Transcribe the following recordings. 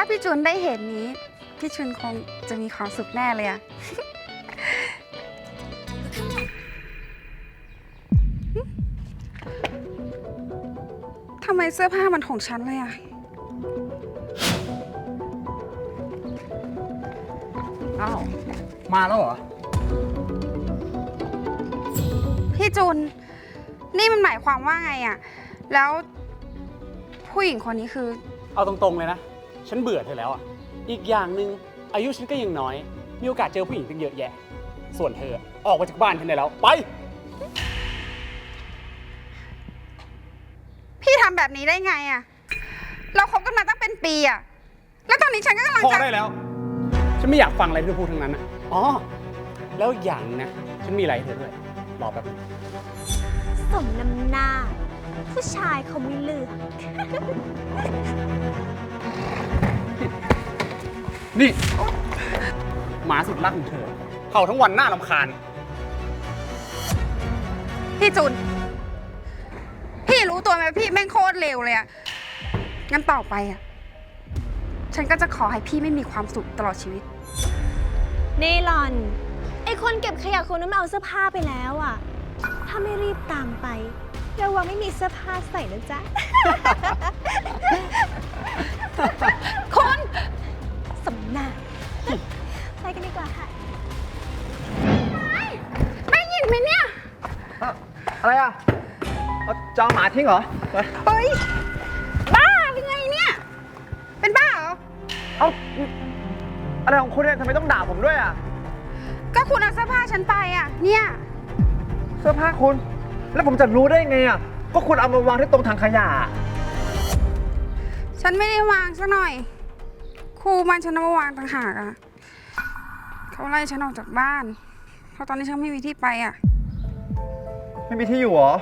าพี่จุนได้เห็นนี้ พี่จุนคงจะมีความสุขแน่เลยอะทำไมเสื้อผ้ามันของฉันเลยอะอ้าว มาแล้วเหรอ พี่จุน นี่มันหมายความว่าไงอะแล้วผู้หญิงคนนี้คือ เอาตรงๆเลยนะ ฉันเบื่อเธอแล้วอะ อีกอย่างหนึ่งอายุฉันก็ยังน้อย มีโอกาสเจอผู้หญิงตั้งเยอะแยะ ส่วนเธอออกมาจากบ้านฉันได้แล้ว ไป พี่ทำแบบนี้ได้ไงอะ เราคบกันมาตั้งเป็นปีอะแล้วตอนนี้ฉันก็กำลังพอจะได้แล้ว ฉันไม่อยากฟังอะไรที่เธอพูดทั้งนั้นนะอ๋อ แล้วอีกอย่างนะ ฉันมีอะไรให้เธอด้วย รอแป๊บนึงสมน้ำหน้า ผู้ชายเขาไม่เลือก นี่ หมาสุดรักของเธอเห่าทั้งวันหน้าลำคาญ พี่จุน พี่รู้ตัวไหมพี่แม่งโคตรเลวเลยอะงั้นต่อไปอะฉันก็จะขอให้พี่ไม่มีความสุขตลอดชีวิต นี่หลอน ไอคนเก็บขยะคนนั้นมาเอาเสื้อผ้าไปแล้วอะ ถ้าไม่รีบตามไประวังไม่มีเสื้อผ้าใส่นะจ๊ะ คุณสมหน้าไปกันดีกว่าค่ะได้ยินไหมเนี่ย อะไรอะเอาจะเอาหมาทิ้งเหรอไปเฮ้ย บ้าหรือไงเนี่ย เป็นบ้าเหรอ เอาอะไรของคุณเนี่ยทำไมต้องด่าผมด้วยอะ ก็คุณเอาเสื้อผ้าฉันไปอะเนี่ย เสื้อผ้าคุณ แล้วผมจะรู้ได้ไงอะ ก็คุณเอามาวางที่ตรงถังขยะ ฉันไม่ได้วางซะหน่อย ครูมันฉันเอามาวางต่างหากอะเขาไล่ฉันออกจากบ้าน เพราะตอนนี้ฉันไม่มีที่ไปอะไม่มีที่อยู่เหรอ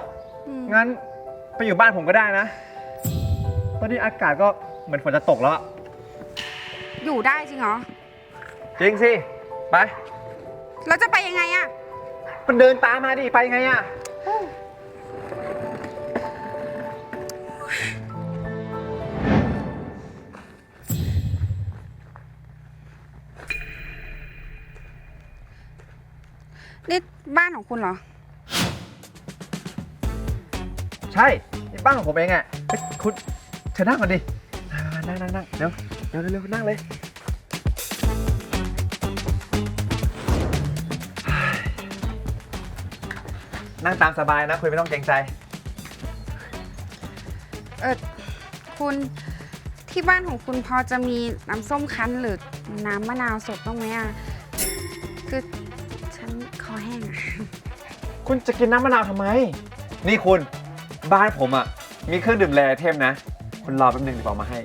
อืมงั้นไปอยู่บ้านผมก็ได้นะ ตอนนี้อากาศก็เหมือนฝนจะตกแล้วอะอยู่ได้จริงเหรอ จริงสิ ไป แล้วจะไปยังไงอะมันเดินตามมาดิ ไปไงอะ นี่บ้านของคุณเหรอ ใช่นี่บ้านของผมเองอะเฮ้ยคุณเชิญนั่งก่อนดิอ่านั่งนั่งนั่งเร็วเร็วเร็วเร็วนั่งเลยนั่งตามสบายนะคุณไม่ต้องเกรงใจ เออคุณที่บ้านของคุณพอจะมีน้ำส้มคั้นหรือน้ำมะนาวสดบ้างไหมอะคือฉันค อแห้งคุณจะกินน้ำมะนาวทำไม นี่คุณบ้านผมอะ มีเครื่องดื่มแร่เทมนะ คุณรอแป๊บนึงเดี๋ยวเอามาให้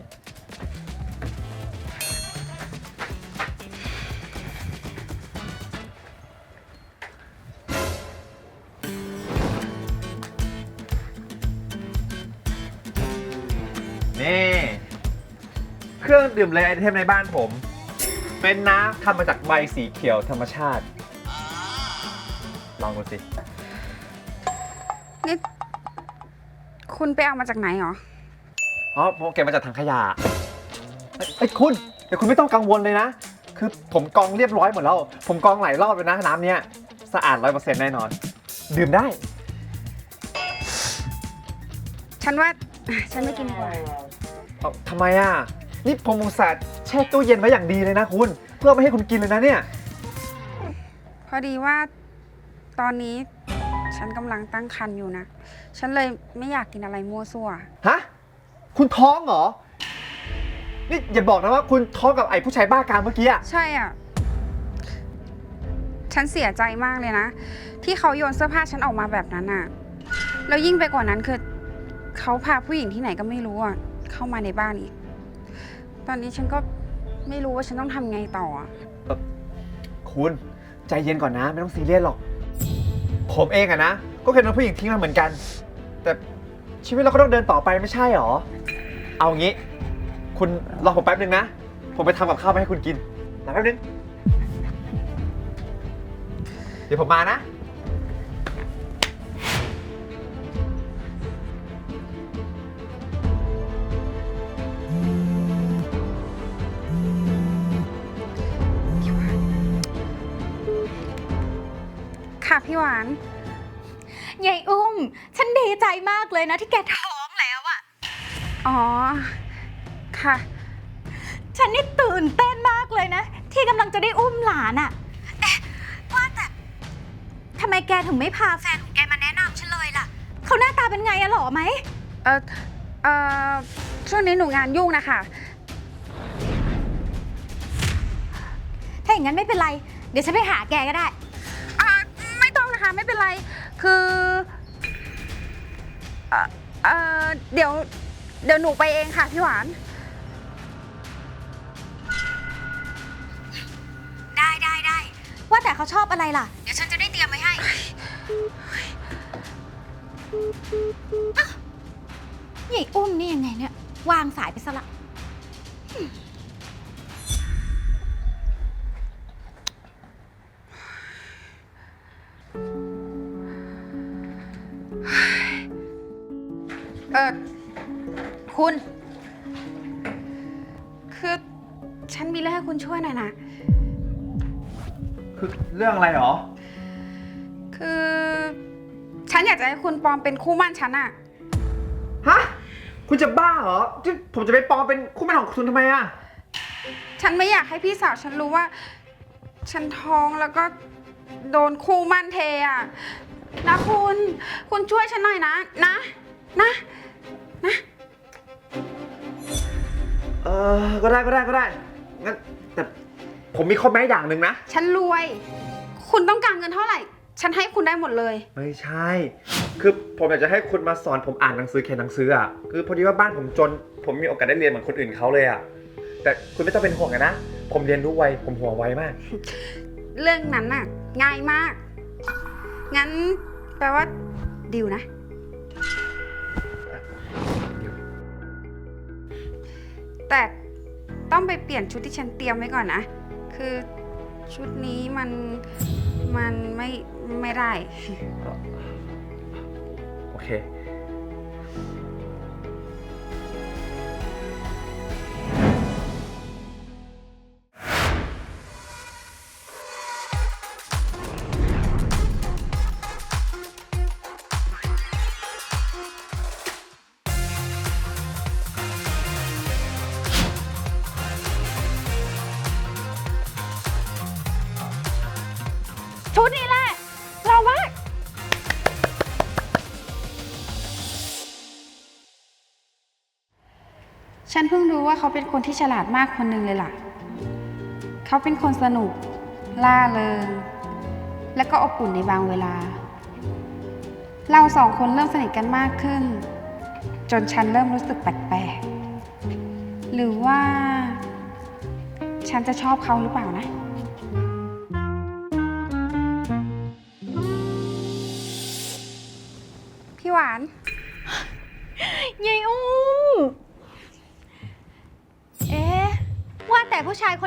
นี่ เครื่องดื่มแร่ไอเทมในบ้านผม เป็นน้ำทำมาจากใบสีเขียวธรรมชาติ ลองดูสิ นี่ คุณไปเอามาจากไหนหรอ อ๋อผมเก็บมาจากถังขยะเอ้ยเอ้ยคุณแต่คุณไม่ต้องกังวลเลยนะ คือผมกรองเรียบร้อยหมดแล้ว ผมกรองหลายรอบเลยนะน้ำเนี้ยสะอาดร้อยเปอร์เซ็นต์แน่นอน ดื่มได้ ฉันว่า ฉันไม่กินดีกว่า เอาทำไมอะ นี่ผมอุตส่าห์แช่ตู้เย็นไว้อย่างดีเลยนะคุณ เพื่อไม่ให้คุณกินเลยนะเนี่ย พอดีว่า ตอนนี้ฉันกำลังตั้งครรภ์อยู่นะ ฉันเลยไม่อยากกินอะไรมั่วซั่ว ฮะ คุณท้องเหรอ นี่อย่าบอกนะว่าคุณท้องกับไอ้ผู้ชายบ้ากามเมื่อกี้อะใช่อะ ฉันเสียใจมากเลยนะ ที่เขาโยนเสื้อผ้าฉันออกมาแบบนั้นอะ แล้วยิ่งไปกว่านั้นคือเขาพาผู้หญิงที่ไหนก็ไม่รู้อะเข้ามาในบ้านอีก ตอนนี้ฉันก็ไม่รู้ว่าฉันต้องทำไงต่ออะคุณใจเย็นก่อนนะ ไม่ต้องซีเรียสหรอก ผมเองอะนะ ก็เคยโดนผู้หญิงทิ้งมาเหมือนกัน แต่ชีวิตเราก็ต้องเดินต่อไปไม่ใช่หรอ เอางี้ คุณรอผมแป๊บนึงนะ ผมไปทำกับข้าวไปให้คุณกินรอแป๊บนึง เดี๋ยวผมมานะ ค่ะพี่หวานยายอุ้ม ฉันดีใจมากเลยนะที่แกท้องแล้วอะอ๋อ ค่ะ ฉันนี่ตื่นเต้นมากเลยนะ ที่กำลังจะได้อุ้มหลานอะเอ๊ะว่าแต่ทำไมแกถึงไม่พาแฟนของแกมาแนะนำฉันเลยล่ะ เขาหน้าตาเป็นไงอะหล่อไหม เออเออช่วงนี้หนูงานยุ่งนะคะ ถ้าอย่างนั้นไม่เป็นไร เดี๋ยวฉันไปหาแกก็ได้ คะไม่เป็นไร คือเอ่อเออเดี๋ยว เดี๋ยวหนูไปเองค่ะพี่หวาน ได้ได้ได้ ว่าแต่เขาชอบอะไรล่ะ เดี๋ยวฉันจะได้เตรียมไว้ให้อ้าวใหญ่อุ้มนี่ยังไงเนี่ย วางสายไปซะละ เออคุณ คือฉันมีเรื่องให้คุณช่วยหน่อยนะ คือเรื่องอะไรหรอ คือ ฉันอยากจะให้คุณปลอมเป็นคู่หมั่นฉันอะฮะ คุณจะบ้าเหรอที่ผมจะไปปลอมเป็นคู่หมั่นของคุณทำไมอะฉันไม่อยากให้พี่สาวฉันรู้ว่า ฉันท้องแล้วก็โดนคู่หมั่นเทอะนะคุณ คุณช่วยฉันหน่อยนะ นะ นะ เออก็ได้ก็ได้ก็ได้ งั้น แต่ผมมีข้อแม้อย่างหนึ่งนะ ฉันรวย คุณต้องการเงินเท่าไหร่ ฉันให้คุณได้หมดเลย ไม่ใช่ คือผมอยากจะให้คุณมาสอนผมอ่านหนังสือเขียนหนังสืออะ คือพอดีว่าบ้านผมจน ผมมีโอกาสได้เรียนเหมือนคนอื่นเขาเลยอะ แต่คุณไม่ต้องเป็นห่วงอะนะ ผมเรียนรู้ไว ผมหัวไวมาก เรื่องนั้นน่ะ ง่ายมาก งั้นแปลว่าดิวนะ แต่ต้องไปเปลี่ยนชุดที่ฉันเตรียมไว้ก่อนนะ คือชุดนี้มันมันไม่ไม่ได้ โอเค ว่าเขาเป็นคนที่ฉลาดมากคนหนึ่งเลยล่ะ เขาเป็นคนสนุก ล่าเริง และก็อบอุ่นในบางเวลา เราสองคนเริ่มสนิทกันมากขึ้น จนฉันเริ่มรู้สึกแปลกๆ หรือว่า ฉันจะชอบเขาหรือเปล่านะ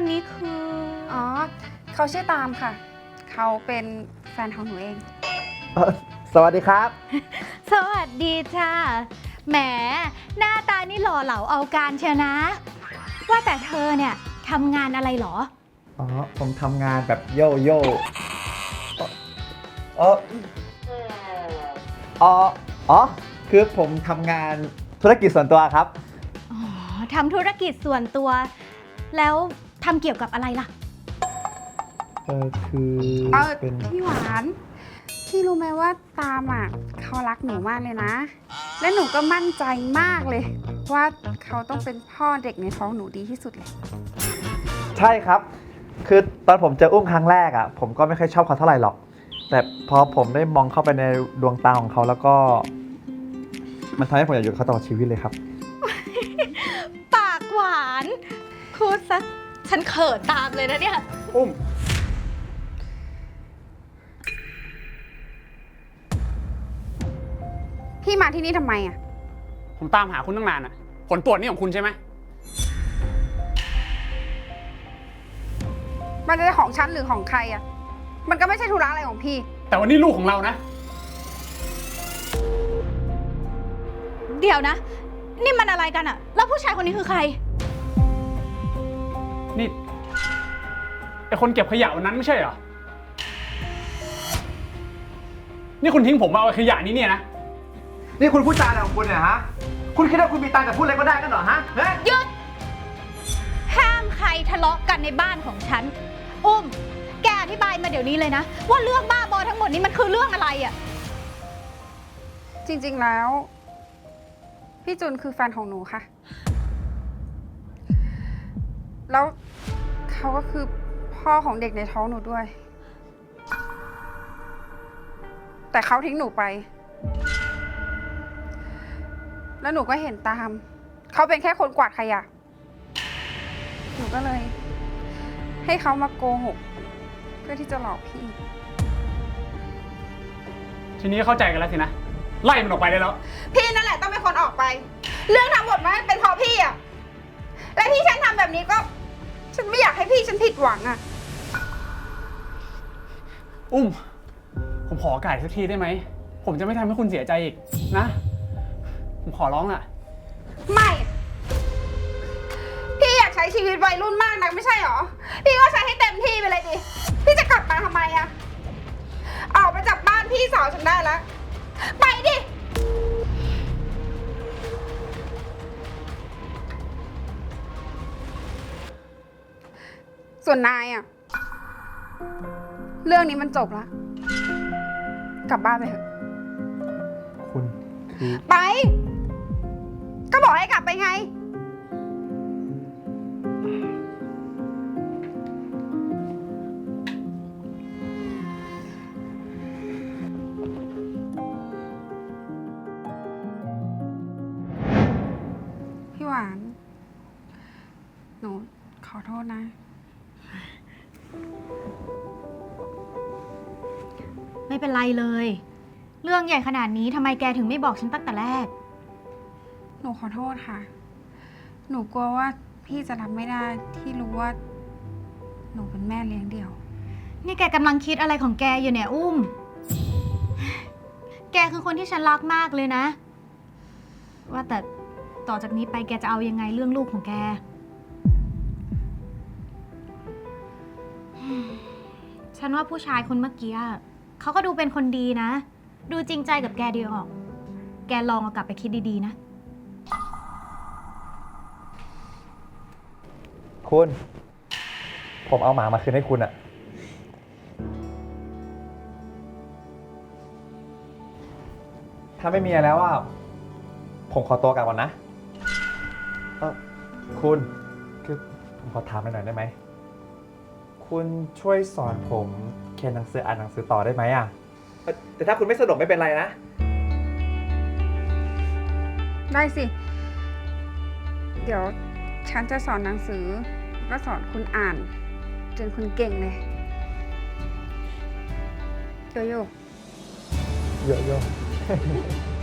นนี้คือ อ๋อ เขาชื่อตามค่ะ เขาเป็นแฟนของหนูเองสวัสดีครับ สวัสดีจ้าแหมหน้าตานี่หล่อเหลาเอาการเชียวนะ ว่าแต่เธอเนี่ยทำงานอะไรเหรอ อ๋อ ผมทำงานแบบโย่โย่เอออ๋ออ๋อ คือผมทำงานธุรกิจส่วนตัวครับ อ๋อทำธุรกิจส่วนตัว แล้ว ทำเกี่ยวกับอะไรล่ะ เออคือเออเป็นพี่หวาน พี่รู้ไหมว่าตามอะเขารักหนูมากเลยนะ และหนูก็มั่นใจมากเลย ว่าเขาต้องเป็นพ่อเด็กในท้องหนูดีที่สุดเลย ใช่ครับ คือตอนผมเจออุ้มครั้งแรกอะ ผมก็ไม่ค่อยชอบเขาเท่าไหร่หรอก แต่พอผมได้มองเข้าไปในดวงตาของเขาแล้วก็ มันทำให้ผมอยากอยู่กับเขาตลอดชีวิตเลยครับ ปากหวานพูดซะ ฉันเขินตามเลยนะเนี่ย อุ้ม พี่มาที่นี่ทำไมอะ ผมตามหาคุณตั้งนานอะผลตรวจนี่ของคุณใช่ไหม มันจะของฉันหรือของใครอะ มันก็ไม่ใช่ธุระอะไรของพี่ แต่วันนี้ลูกของเรานะ เดี๋ยวนะ นี่มันอะไรกันอะแล้วผู้ชายคนนี้คือใคร คนเก็บขยะวันนั้นไม่ใช่เหรอ นี่คุณทิ้งผมมาเอาขยะนี้เนี่ยนะ นี่คุณพูดจาอะไรของคุณเนี่ยฮะ คุณคิดว่าคุณมีตังค์กับพูดอะไรก็ได้กันเหรอฮะเฮ้ยหยุด ห้ามใครทะเลาะกันในบ้านของฉัน อุ้ม แกอธิบายมาเดี๋ยวนี้เลยนะ ว่าเรื่องบ้าบอทั้งหมดนี้มันคือเรื่องอะไรอะจริงๆแล้ว พี่จุนคือแฟนของหนูค่ะ แล้วเขาก็คือ พ่อของเด็กในท้องหนูด้วย แต่เขาทิ้งหนูไป แล้วหนูก็เห็นตาม เขาเป็นแค่คนกวาดขยะ หนูก็เลย ให้เขามาโกหก เพื่อที่จะหลอกพี่ ทีนี้เข้าใจกันแล้วสินะ ไล่มันออกไปได้แล้ว พี่นั่นแหละต้องเป็นคนออกไป เรื่องทั้งหมดมันเป็นเพราะพี่อะและที่ฉันทำแบบนี้ก็ ฉันไม่อยากให้พี่ฉันผิดหวังอะ อุ้ม ผมขอโอกาสสักทีได้ไหม ผมจะไม่ทำให้คุณเสียใจอีกนะ ผมขอร้องอะ ไม่ พี่อยากใช้ชีวิตวัยรุ่นมากนักไม่ใช่หรอ พี่ก็ใช้ให้เต็มที่ไปเลยดิ พี่จะกลับมาทำไมอะออกไปจากบ้านพี่สาวฉันได้แล้ว ไปดิ ส่วนนายอะ เรื่องนี้มันจบแล้วกลับบ้านไปเถอะ คุณคือไป ก็บอกให้กลับไปไง พี่หวาน หนูขอโทษนะ ไม่เป็นไรเลย เรื่องใหญ่ขนาดนี้ทำไมแกถึงไม่บอกฉันตั้งแต่แรก หนูขอโทษค่ะ หนูกลัวว่าพี่จะรับไม่ได้ที่รู้ว่า หนูเป็นแม่เลี้ยงเดี่ยว นี่แกกำลังคิดอะไรของแกอยู่เนี่ยอุ้ม แกคือคนที่ฉันรักมากเลยนะ ว่าแต่ต่อจากนี้ไปแกจะเอายังไงเรื่องลูกของแก ฉันว่าผู้ชายคนเมื่อกี้อะ เขาก็ดูเป็นคนดีนะ ดูจริงใจกับแกดีออก แกลองเอากลับไปคิดดีๆนะ คุณ ผมเอาหมามาคืนให้คุณอะถ้าไม่มีอะไรแล้วอะผมขอตัวกลับก่อนนะเออคุณคือผมขอถามหน่อยได้ไหม คุณช่วยสอนผม เขียนหนังสืออ่านหนังสือต่อได้ไหมอะเอ่อแต่ถ้าคุณไม่สะดวกไม่เป็นไรนะ ได้สิ เดี๋ยวฉันจะสอนหนังสือแล้วก็สอนคุณอ่าน จนคุณเก่งเลย โยโย่ เยอะๆ